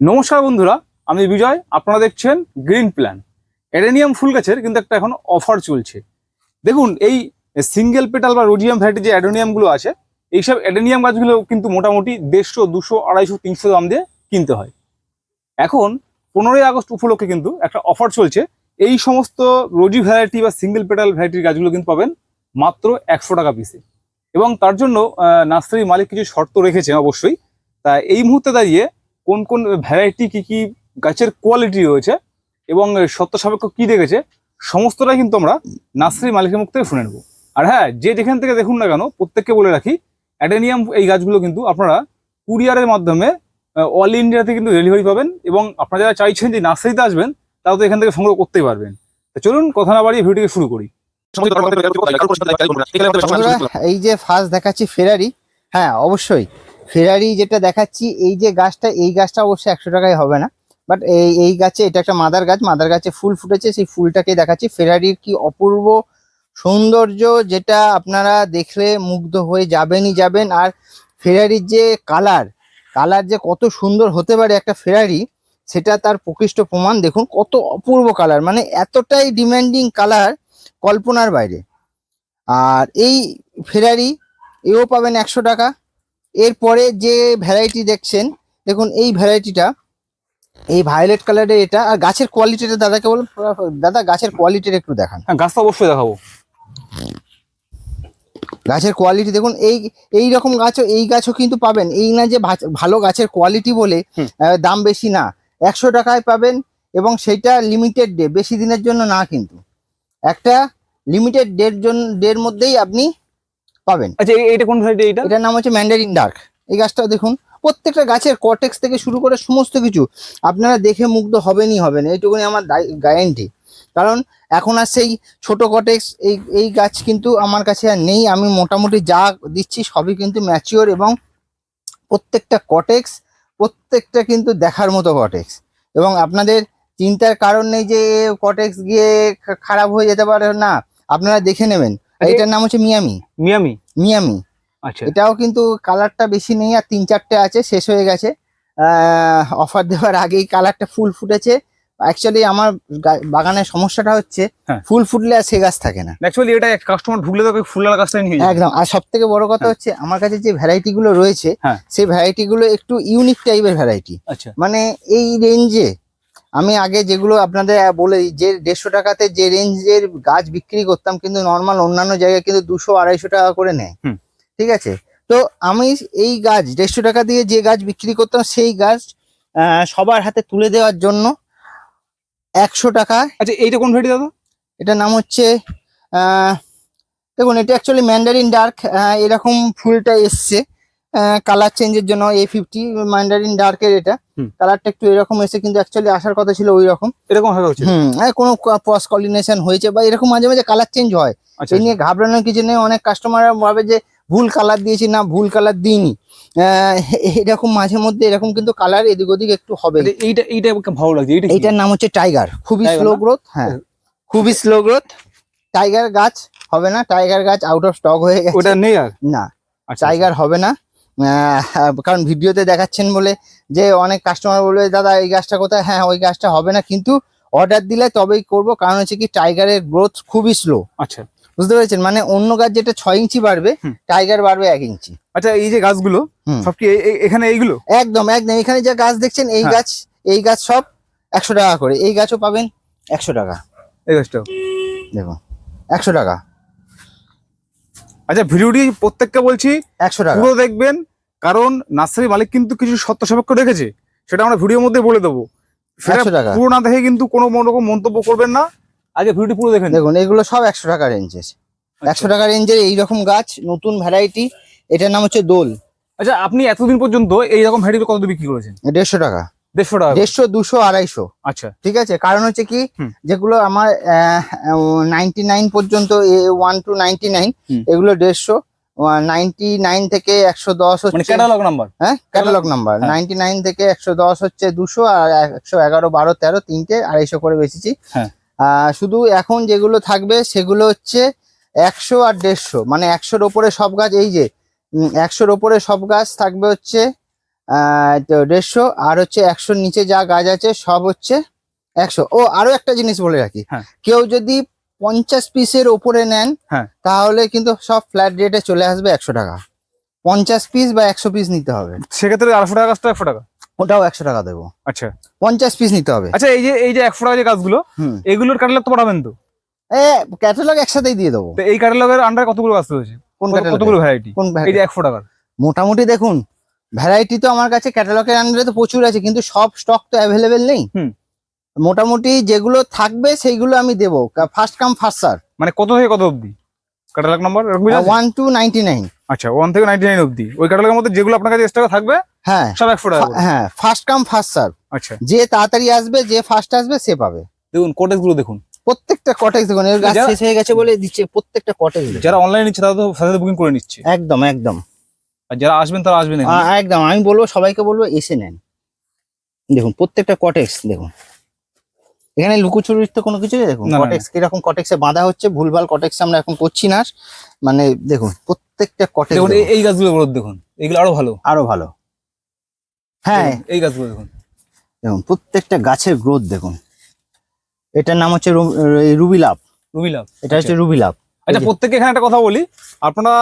নমস্কার বন্ধুরা, আমি বিজয়, আপনারা দেখছেন গ্রিন প্ল্যান এডেনিয়াম ফুল গাছের কিন্তু একটা এখন অফার চলছে। দেখুন, এই সিঙ্গেল পেটাল বা রোজিয়াম ভ্যারাইটি যে অ্যাডোনিয়ামগুলো আছে, এইসব অ্যাডেনিয়াম গাছগুলো কিন্তু মোটামুটি দেড়শো, দুশো, আড়াইশো, তিনশো দাম দিয়ে কিনতে হয়। এখন পনেরোই আগস্ট উপলক্ষে কিন্তু একটা অফার চলছে। এই সমস্ত রোজি ভ্যারাইটি বা সিঙ্গেল পেটাল ভ্যারাইটির গাছগুলো কিন্তু পাবেন মাত্র একশো টাকা পিসে এবং তার জন্য নার্সারির মালিক কিছু শর্ত রেখেছেন অবশ্যই। তা এই মুহূর্তে দাঁড়িয়ে কোন কোন ভ্যারাইটি কি কি গাছের কোয়ালিটি রয়েছে এবং সত্য সাপেক্ষ কি দেখেছে, সমস্তটাই কিন্তু আমরা নার্সারি মালিকের মুখ থেকে শুনে নেব। আর হ্যাঁ যে যেখান থেকে দেখুন না কেন, প্রত্যেককে বলে রাখি অ্যাডেনিয়াম এই গাছগুলো কিন্তু আপনারা কুরিয়ারের মাধ্যমে অল ইন্ডিয়াতে কিন্তু ডেলিভারি পাবেন এবং আপনারা যারা চাইছেন যে নার্সারিতে আসবেন তারা তো এখান থেকে সংগ্রহ করতেই পারবেন। চলুন কথা না বাড়িয়ে ভিডিওটিকে শুরু করি। এই যে ফার্স্ট দেখাচ্ছি ফেরারি হ্যাঁ অবশ্যই। ফেরারি যেটা দেখাচ্ছি, এই যে গাছটা, এই গাছটা অবশ্যই একশো টাকায় হবে না বাট এই এই গাছে এটা একটা মাদার গাছ, মাদার গাছে ফুল ফুটেছে, সেই ফুলটাকে দেখাচ্ছি। ফেরারির কি অপূর্ব সৌন্দর্য যেটা আপনারা দেখলে মুগ্ধ হয়ে যাবেনই যাবেন, আর ফেরারির যে কালার কালার যে কত সুন্দর হতে পারে একটা ফেরারি সেটা তার প্রকৃষ্ট প্রমাণ। দেখুন কত অপূর্ব কালার মানে এতটাই ডিমান্ডিং কালার কল্পনার বাইরে। আর এই ফেরারি এও পাবেন একশো টাকা এরপরে যে ভ্যারাইটি দেখছেন দেখুন এই ভ্যারাইটিটা এই ভায়োলেট কালারের এটা আর গাছের কোয়ালিটিটা দাদাকে বলুন দাদা গাছের কোয়ালিটিটা একটু দেখান। হ্যাঁ গাছ তো অবশ্যই দেখাবো। গাছের কোয়ালিটি দেখুন এই এই রকম গাছও এই গাছও কিন্তু পাবেন। এই না যে ভালো গাছের কোয়ালিটি বলে দাম বেশি না। একশো টাকায় পাবেন এবং সেটা লিমিটেড ডে বেশি দিনের জন্য না কিন্তু। একটা লিমিটেড ডের জন্য ডের মধ্যেই আপনি পাবেন। আচ্ছা এইটা কোন ভ্যারাইটি এইটা? এটার নাম হচ্ছে ম্যান্ডারিন ডার্ক এই গাছটা দেখুন প্রত্যেকটা গাছের কটেক্স থেকে শুরু করে সমস্ত কিছু আপনারা দেখে মুগ্ধ হবেনই হবেন এইটুকুনি আমার গ্যারেন্টি কারণ এখন আর সেই ছোট কটেক্স এই এই গাছ কিন্তু আমার কাছে আর নেই আমি মোটামুটি যা দিচ্ছি সবই কিন্তু ম্যাচিওর এবং প্রত্যেকটা কটেক্স প্রত্যেকটা কিন্তু দেখার মতো কটেক্স এবং আপনাদের চিন্তার কারণ নেই যে কটেক্স গিয়ে খারাপ হয়ে যেতে পারে না। আপনারা দেখে নেবেন। এটার নাম হচ্ছে মিয়ামি। মিয়ামি? মিয়ামি। আচ্ছা। এটাও কিন্তু কালারটা বেশি নেই আর তিন চারটে আছে শেষ হয়ে গেছে। অফার দেওয়ার আগেই কালারটা ফুল ফুটেছে। অ্যাকচুয়ালি আমার বাগানের সমস্যাটা হচ্ছে হ্যাঁ। ফুল ফুটলে আর সে গাছ থাকে না। অ্যাকচুয়ালি এটা কাস্টমার ঢুকলে তো ফুলের গাছটা নিয়ে একদম আর সব থেকে বড় কথা হ্যাঁ। হচ্ছে আমার কাছে যে ভ্যারাইটি গুলো রয়েছে হ্যাঁ। সেই ভ্যারাইটি গুলো একটু ইউনিক টাইপের ভ্যারাইটি আচ্ছা। মানে এই রেঞ্জে আমি আগে যেগুলো আপনাদের বলে যে দেড়শো টাকাতে যে রেঞ্জের গাছ বিক্রি করতাম কিন্তু নর্মাল অন্যান্য জায়গায় কিন্তু দুশো আড়াইশো টাকা করে নেয়। ঠিক আছে? তো আমি এই গাছ দেড়শো টাকা দিয়ে যে গাছ বিক্রি করতাম সেই গাছ সবার হাতে তুলে দেওয়ার জন্য একশো টাকা। আচ্ছা এইটা কোন ভ্যারাইটি দাদা? এটার নাম হচ্ছে দেখুন এটা অ্যাকচুয়ালি ম্যান্ডারিন ডার্ক এরকম ফুলটা এসছে কালার চেঞ্জের জন্য এ ফিফটি ম্যান্ডারিন ডার্কের এটা। কালারটা একটু এরকম এসে কিন্তু অ্যাকচুয়ালি আসার কথা ছিল ওই রকম এরকম হুম আর কোনো পস কলিনেশন হয়েছে বা এরকম মাঝে মাঝে কালার চেঞ্জ হয়। আচ্ছা এই নিয়ে ঘাবড়ানোর কিছু নেই অনেক কাস্টমার ভাবে যে ভুল কালার দিয়েছি না ভুল কালার দিইনি। এরকম মাঝে মধ্যে এরকম কিন্তু কালার এদিক ওদিক একটু হবে। আচ্ছা, এইটা এইটা ভালো লাগছে এইটা এইটার নাম হচ্ছে টাইগার খুবই স্লো? গ্রোথ হ্যাঁ। খুবই স্লো গ্রোথ টাইগার গাছ হবে না টাইগার গাছ আউট অফ স্টক হয়ে গেছে। ওটা নেই আর? না আচ্ছা টাইগার হবে না। কারণ ভিডিওতে দেখাচ্ছেন বলে যে অনেক কাস্টমার বলবে দাদা এই গাছটা কোথায়? হ্যাঁ ওই গাছটা হবে না কিন্তু অর্ডার দিলে তবেই করব। কারণ হচ্ছে কি টাইগারের গ্রোথ খুবই স্লো আচ্ছা। বুঝতে পেরেছেন? মানে অন্য গাছ যেটা ছয় ইঞ্চি বাড়বে টাইগার বাড়বে এক ইঞ্চি। আচ্ছা এই যে গাছগুলো। সব কি এখানে এইগুলো? একদম একদম। এখানে যে গাছ দেখছেন এই হ্যাঁ। গাছ এই গাছ সব একশো টাকা করে। এই গাছও পাবেন একশো টাকা। এই গাছটা দেখুন একশো টাকা। আচ্ছা ভিডিওটি প্রত্যেককে বলছি একশো টাকা। পুরো দেখবেন কারণ নার্সারি মালিক কিন্তু কিছু সত্য সাপেক্ষ রেখেছে সেটা আমরা ভিডিওর মধ্যে বলে দেবো। সেটা 100 পুরো না দেখে কিন্তু কোনো রকম মন্তব্য করবেন না। আগে ভিডিও পুরো দেখেন। দেখুন এগুলো সব একশো টাকা রেঞ্জের আচ্ছা। একশো টাকা রেঞ্জের এইরকম গাছ নতুন ভ্যারাইটি এটার নাম হচ্ছে দোল। আচ্ছা আপনি এতদিন পর্যন্ত এইরকম ভ্যারাইটি কত বিক্রি করেছেন? দেড়শো টাকা। দেড়শো টাকা। দেড়শো দুশো আড়াইশো। আচ্ছা। ঠিক আছে? কারণ হচ্ছে কি যেগুলো আমার নাইনটি নাইন পর্যন্ত ওয়ান টু নাইনটি নাইন এগুলো দেড়শো। নাইনটি নাইন থেকে একশো দশ মানে হচ্ছে ক্যাটালগ নাম্বার হ্যাঁ ক্যাটালগ নাম্বার হ্যাঁ। নাইনটি নাইন থেকে একশো দশ হচ্ছে দুশো আর একশো এগারো বারো তেরো তিনটে আড়াইশো করে বেচেছি। হ্যাঁ। শুধু এখন যেগুলো থাকবে সেগুলো হচ্ছে একশো আর দেড়শো। মানে একশোর ওপরে সব গাছ এই যে উম, একশোর ওপরে সব গাছ থাকবে হচ্ছে আহ, তো দেড়শো। আর হচ্ছে একশোর নিচে যা গাছ আছে সব হচ্ছে একশো। ও আরও একটা জিনিস বলে রাখি। হ্যাঁ। কেউ যদি পঞ্চাশ পিসের ওপরে নেন হ্যাঁ। তাহলে কিন্তু সব ফ্ল্যাট রেটে চলে আসবে একশো টাকা। পঞ্চাশ পিস বা একশো পিস নিতে হবে। সেক্ষেত্রে আড়াইশো টাকা গাছটা একশো টাকা? ওটাও একশো টাকা দেবো। আচ্ছা। পঞ্চাশ পিস নিতে হবে। আচ্ছা এই যে এই যে একশো টাকা যে গাছগুলো এগুলোর ক্যাটালগ তো পাঠাবেন তো এ ক্যাটালগ একসাথেই দিয়ে দেবো। তো এই ক্যাটালগের আন্ডারে কতগুলো গাছ রয়েছে? কোন কতগুলো ভ্যারাইটি কোন এই যে একশো টাকার। মোটামুটি দেখুন ভ্যারাইটি তো আমার কাছে ক্যাটালগের আন্ডারে তো প্রচুর আছে কিন্তু সব স্টক তো অ্যাভেলেবেল নেই। হুম। মোটামুটি যেগুলো থাকবে সেইগুলো আমি দেবো। ফার্স্ট কাম ফার্স্ট সার মানে কত থেকে কত অবধি? ক্যাটালগ নাম্বার এরকম আছে? ওয়ান টু নাইনটি নাইন আচ্ছা ওয়ান থেকে নাইনটি নাইন অবধি। ওই ক্যাটালগের মধ্যে যেগুলো আপনার কাছে এক্সট্রা থাকবে হ্যাঁ। সব একশো টাকা ফা- হ্যাঁ ফার্স্ট কাম ফার্স্ট সার আচ্ছা। যে তাড়াতাড়ি আসবে যে ফার্স্ট আসবে সে পাবে। দেখুন কোটেজগুলো দেখুন। প্রত্যেকটা কটেজ দেখুন এর গাছ শেষ হয়ে গেছে বলে দিচ্ছে প্রত্যেকটা কটেজ যারা অনলাইন নিচ্ছে তারা তো সাথে বুকিং করে নিচ্ছে। একদম একদম। আর যারা আসবেন তারা আসবেন। একদম আমি বলব সবাইকে বলব এসে নেন। দেখুন প্রত্যেকটা কটেক্স দেখুন। এখানে লুকোচুরির তো কোনো কিছু দেখুন। কটেক্স কীরকম কটেক্সে বাঁধা হচ্ছে ভুলভাল কটেক্স আমরা এখন করছি না। মানে দেখুন প্রত্যেকটা কটেক্স দেখুন এই- গাছগুলো গ্রোথ দেখুন এগুলো আরও ভালো। আরও ভালো। হ্যাঁ। এই গাছগুলো দেখুন। দেখুন প্রত্যেকটা গাছের গ্রোথ দেখুন। এটার নাম হচ্ছে রু- এই রুবিলাপ রুবি লাভ এটা হচ্ছে রুবিলাপ আচ্ছা এই যে- প্রত্যেকে এখানে একটা কথা বলি আপনারা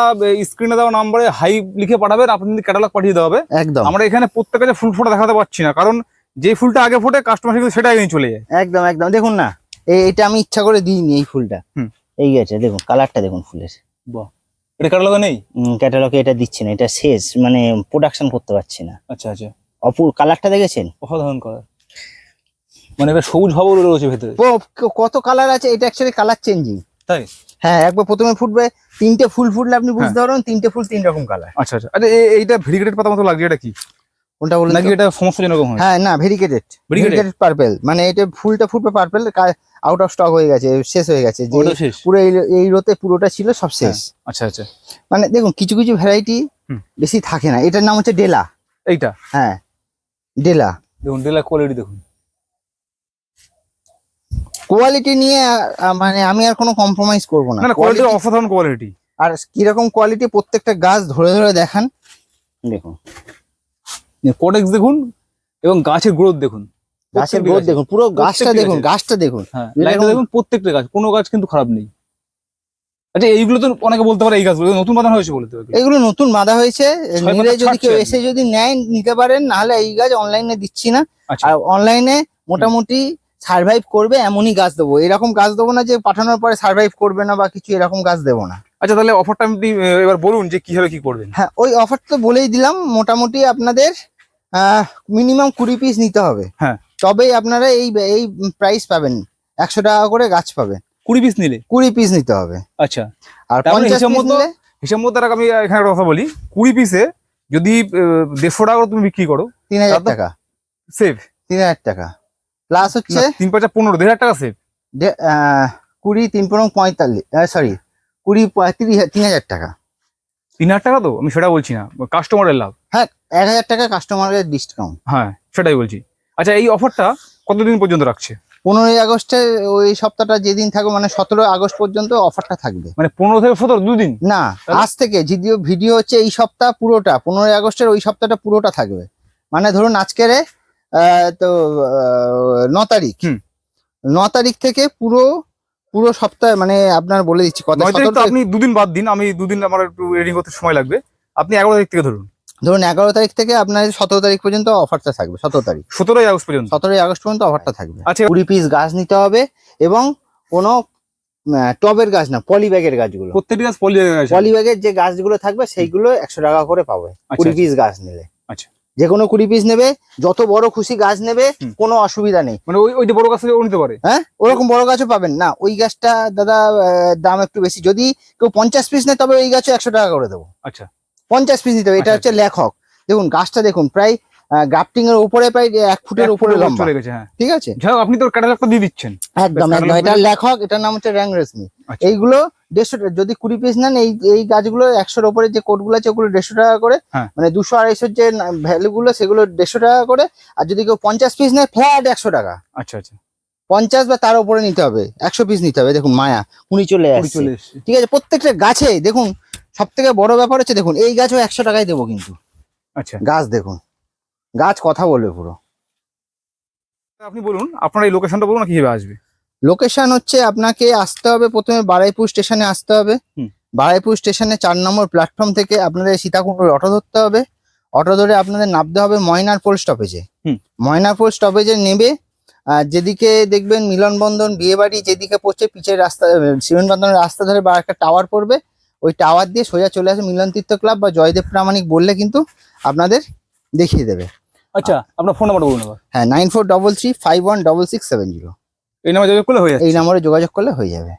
স্ক্রিনে দেওয়া নাম্বারে হাই লিখে পাঠাবেন আপনি ক্যাটালগ পাঠিয়ে দেওয়া হবে। একদম। আমরা এখানে প্রত্যেকে ফুল ফোটা দেখাতে পারছি না কারণ যে ফুলটা আগে ফোটে কাস্টমার কিন্তু সেটা আগে চলে যায়। একদম একদম। দেখুন না এটা আমি ইচ্ছা করে দিইনি এই ফুলটা। এই গেছে দেখুন কালারটা দেখুন ফুলের। বাহ। এটা ক্যাটালগ নেই? ক্যাটালগে এটা দিচ্ছে না এটা শেষ মানে প্রোডাকশন করতে পারছি না। আচ্ছা আচ্ছা। অপুর কালারটা দেখেছেন? অসাধারণ মানে এটা সবুজ ভাবও রয়েছে ভেতরে। কত কালার আছে এটা অ্যাকচুয়ালি কালার চেঞ্জিং তাই? হ্যাঁ একবার প্রথমে ফুটবে তিনটে ফুল ফুটলে আপনি বুঝতে পারবেন তিনটে ফুল তিন রকম কালার আচ্ছা আচ্ছা। আরে এইটা ভেরিগেটেড পাতা মতো লাগছে এটা কি? কোনটা বলুন নাকি? এটা সমস্যাজনক হয়? হ্যাঁ না ভেরিকেটেড ভেরিকেটেড পার্পেল মানে এটা ফুলটা ফুটবে পার্পেল আউট অফ স্টক হয়ে গেছে শেষ হয়ে গেছে। পুরো এই রোতে পুরোটা ছিল সব শেষ। আচ্ছা আচ্ছা। মানে দেখুন কিছু কিছু ভ্যারাইটি। বেশি থাকে না। এটার নাম হচ্ছে ডেলা এইটা? হ্যাঁ ডেলা দেখুন ডেলা কোয়ালিটি দেখুন। কোয়ালিটি নিয়ে মানে আমি আর কোনো কম্প্রোমাইজ করব না। না কোয়ালিটি অসাধারণ কোয়ালিটি আর কীরকম কোয়ালিটি প্রত্যেকটা গাছ ধরে ধরে দেখান। দেখুন। কোটেক্স দেখুন এবং গাছের গ্রোথ দেখুন। গাছের গ্রোথ দেখুন পুরো গাছটা দেখুন গাছটা দেখুন। হ্যাঁ দেখুন প্রত্যেকটা গাছ কোনো গাছ কিন্তু খারাপ নেই। আচ্ছা এইগুলো তো অনেকে বলতে পারে এই গাছগুলো নতুন বাঁধানো হয়েছে বলতে পারে এগুলো নতুন বাঁধা হয়েছে নিলে যদি কেউ এসে যদি নেয় নিতে পারেন নাহলে এই গাছ অনলাইনে দিচ্ছি না। আচ্ছা। আর অনলাইনে মোটামুটি সার্ভাইভ করবে এমনই গাছ দেবো। এরকম গাছ দেবো না যে পাঠানোর পরে সার্ভাইভ করবে না বা কিছু এরকম গাছ দেবো না। আচ্ছা তাহলে অফারটা আপনি এবার বলুন যে কীভাবে কি করবেন? হ্যাঁ ওই অফার তো বলেই দিলাম মোটামুটি আপনাদের মিনিমাম কুড়ি পিস নিতে হবে। হ্যাঁ। তবেই আপনারা এই এই প্রাইস পাবেন একশো টাকা করে গাছ পাবেন। কুড়ি পিস নিলে? কুড়ি পিস নিতে হবে। আচ্ছা। আর পঞ্চাশ হিসাব মতো- হিসাব মতো আমি এখানে একটা কথা বলি। কুড়ি পিসে যদি দেড়শো টাকা করে তুমি বিক্রি করো তিন হাজার টাকা। সেভ তিন হাজার টাকা। প্লাস হচ্ছে তিন পাঁচা পনেরো দেড় হাজার টাকা সেভ কুড়ি তিন পনেরো পঁয়তাল্লিশ সরি কুড়ি পঁয়ত্রিশ তিন হাজার টাকা। তিন হাজার টাকা তো? আমি সেটা বলছি না। কাস্টমারের লাভ। হ্যাঁ এক হাজার টাকা কাস্টমারের ডিসকাউন্ট হ্যাঁ সেটাই বলছি। আচ্ছা এই অফারটা কতদিন পর্যন্ত রাখছে? পনেরোই আগস্টে ওই সপ্তাহটা যেদিন থাকবে মানে সতেরো আগস্ট পর্যন্ত অফারটা থাকবে। মানে পনেরো থেকে সতেরো দুদিন? না আজ থেকে ভিডিও ভিডিও হচ্ছে এই সপ্তাহ পুরোটা পনেরোই আগস্টের ওই সপ্তাহটা পুরোটা থাকবে। মানে ধরুন আজকের তো ন তারিখ। ন তারিখ থেকে পুরো পুরো সপ্তাহে মানে আপনার বলে দিচ্ছি কত আপনি দুদিন বাদ দিন আমি দুদিন আমার একটু রেডিং করতে সময় লাগবে। আপনি এগারো তারিখ থেকে ধরুন। ধরুন এগারো তারিখ থেকে আপনার সতেরো তারিখ পর্যন্ত অফারটা থাকবে সতেরো তারিখ। সতেরোই আগস্ট পর্যন্ত? সতেরোই আগস্ট পর্যন্ত অফারটা থাকবে। আচ্ছা। কুড়ি পিস গাছ নিতে হবে এবং কোনো টবের গাছ না পলি ব্যাগের গাছগুলো। প্রত্যেকটি গাছ পলি আছে। পলি ব্যাগের যে গাছগুলো থাকবে সেইগুলো একশো টাকা করে পাবে আচ্ছা, কুড়ি পিস গাছ নিলে। আচ্ছা। যে কোনো কুড়ি পিস নেবে যত বড় খুশি গাছ নেবে কোনো অসুবিধা নেই। মানে ওই ওই যে বড় গাছ ও নিতে পারে? হ্যাঁ? ওরকম বড় গাছও পাবেন। না ওই গাছটা দাদা দাম একটু বেশি। যদি কেউ পঞ্চাশ পিস নেয় তবে ওই গাছও একশো টাকা করে দেবো। আচ্ছা। পঞ্চাশ পিস নিতে হবে। এটা আচ্ছা, হচ্ছে লেখক। দেখুন গাছটা দেখুন প্রায় গ্রাফটিং এর উপরে প্রায় এক ফুটের উপরে লম্বা। গেছে হ্যাঁ। ঠিক আছে? যাই হোক, আপনি তো ক্যাটালগটা দিয়ে দিচ্ছেন। একদম একদম। এটা লেখক এটার নাম হচ্ছে র্যাং রেশমি। আচ্ছা। এইগুলো দেড়শো টাকা। যদি কুড়ি পিস নেন এই এই গাছগুলো একশোর উপরে যে কোটগুলো আছে ওগুলো দেড়শো টাকা করে। হ্যাঁ। মানে দুশো আড়াইশোর যে ভ্যালু গুলো সেগুলো দেড়শো টাকা করে। আর যদি কেউ পঞ্চাশ পিস নেয় ফ্ল্যাট একশো টাকা। আচ্ছা আচ্ছা। পঞ্চাশ বা তার উপরে নিতে হবে। একশো পিস নিতে হবে। দেখুন মায়া কুড়ি চলে আসছে। ঠিক আছে প্রত্যেকটা গাছে দেখুন সব থেকে বড় ব্যাপার হচ্ছে দেখুন এই গাছও একশো টাকায় দেবো কিন্তু। আচ্ছা। গাছ দেখুন। গাছ কথা বলবে পুরো। আপনি বলুন আপনার এই লোকেশনটা বলুন না কীভাবে আসবে? লোকেশন হচ্ছে আপনাকে আসতে হবে প্রথমে বারাইপুর স্টেশনে আসতে হবে। বারাইপুর স্টেশনে চার নম্বর প্ল্যাটফর্ম থেকে আপনাদের সীতাকুণ্ডের অটো ধরতে হবে। অটো ধরে আপনাদের নামতে হবে ময়নার পোল স্টপেজে হুম। ময়নার পোল স্টপেজে নেবে আর যেদিকে দেখবেন মিলনবন্ধন বিয়েবাড়ি যেদিকে পড়ছে পিছের রাস্তা বন্ধনের রাস্তা ধরে বা একটা টাওয়ার পড়বে। ওই টাওয়ার দিয়ে সোজা চলে আসে মিলন তীর্থ ক্লাব বা জয়দেব প্রামাণিক বললে কিন্তু আপনাদের দেখিয়ে দেবে। আচ্ছা আপনার ফোন নাম্বারটা বলুন হ্যাঁ nine four double three five one double six seven zero এই নাম্বারে যোগাযোগ করলে হয়ে যাবে এই নাম্বারে যোগাযোগ করলে হয়ে যাবে।